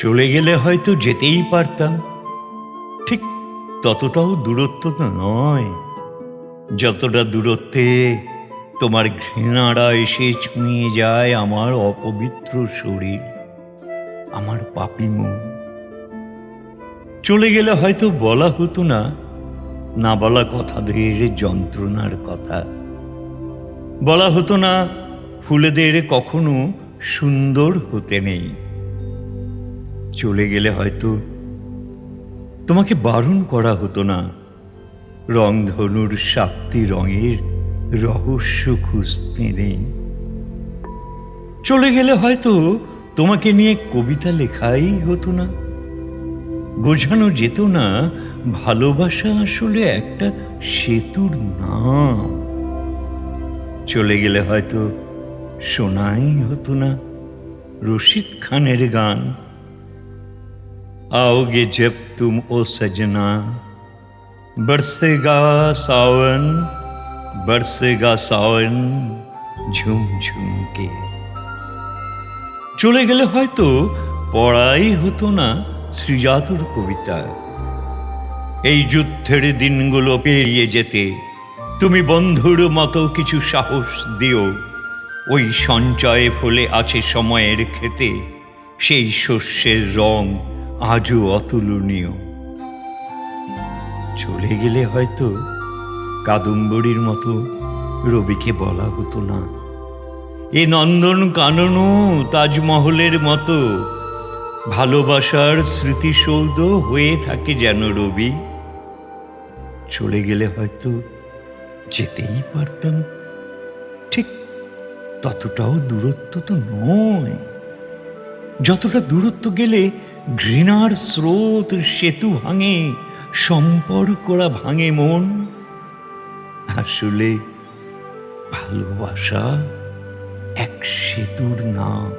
চলে গেলে হয়তো যেতেই পারতাম। ঠিক ততটাও দূরত্ব তো নয়। যতটা দূরত্বে তোমার ঘৃণারা এসে ছুঁয়ে যায় আমার অপবিত্র শরীর, আমার পাপি মন। চলে গেলে হয়তো বলা হতো না না বলা কথাদের যন্ত্রণার কথা। বলা হতো না, ফুলেদের কখনো সুন্দর হতে নেই। চলে গেলে হয়তো তোমাকে বারণ করা হতো না। রংধনুর সাতটি রঙের রহস্য খুঁজতে নেই। চলে গেলে হয়তো তোমাকে নিয়ে কবিতা লেখাই হতো না। বোঝানো যেত না, ভালোবাসা আসলে একটা সেতুর নাম। চলে গেলে হয়তো শোনাই হতো না। রশিদ খানের গান। आओगे जब तुम ओ सजना बरसेगा सावन बरसेगा सावन ঝুম ঝুম কে চলে গেলে হয়তো পড়াই হতো না শ্রীজাতুর কবিতা এই যুদ্ধের দিনগুলো পেরিয়ে যেতে তুমি বন্ধুর মতো কিছু সাহস দিও ওই সঞ্চয়ে ফলে আছে সময়ের খেতে সেই শস্যের রং আজও অতুলনীয়। চলে গেলে হয়তো কাদম্বরীর মতো রবিকে বলা হতো না। এ নন্দন কাননও তাজমহলের মতো ভালোবাসার স্মৃতিসৌধ হয়ে থাকে যেন রবি। চলে গেলে হয়তো যেতেই পারতাম ঠিক ততটাও দূরত্ব তো নয়। যতটা দূরত্ব গেলে ঘৃণার স্রোত সেতু ভাঙে সম্পর্করা ভাঙে মন। আসলে ভালোবাসা এক সেতুর নাম।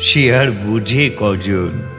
সে আর বুঝে কজন?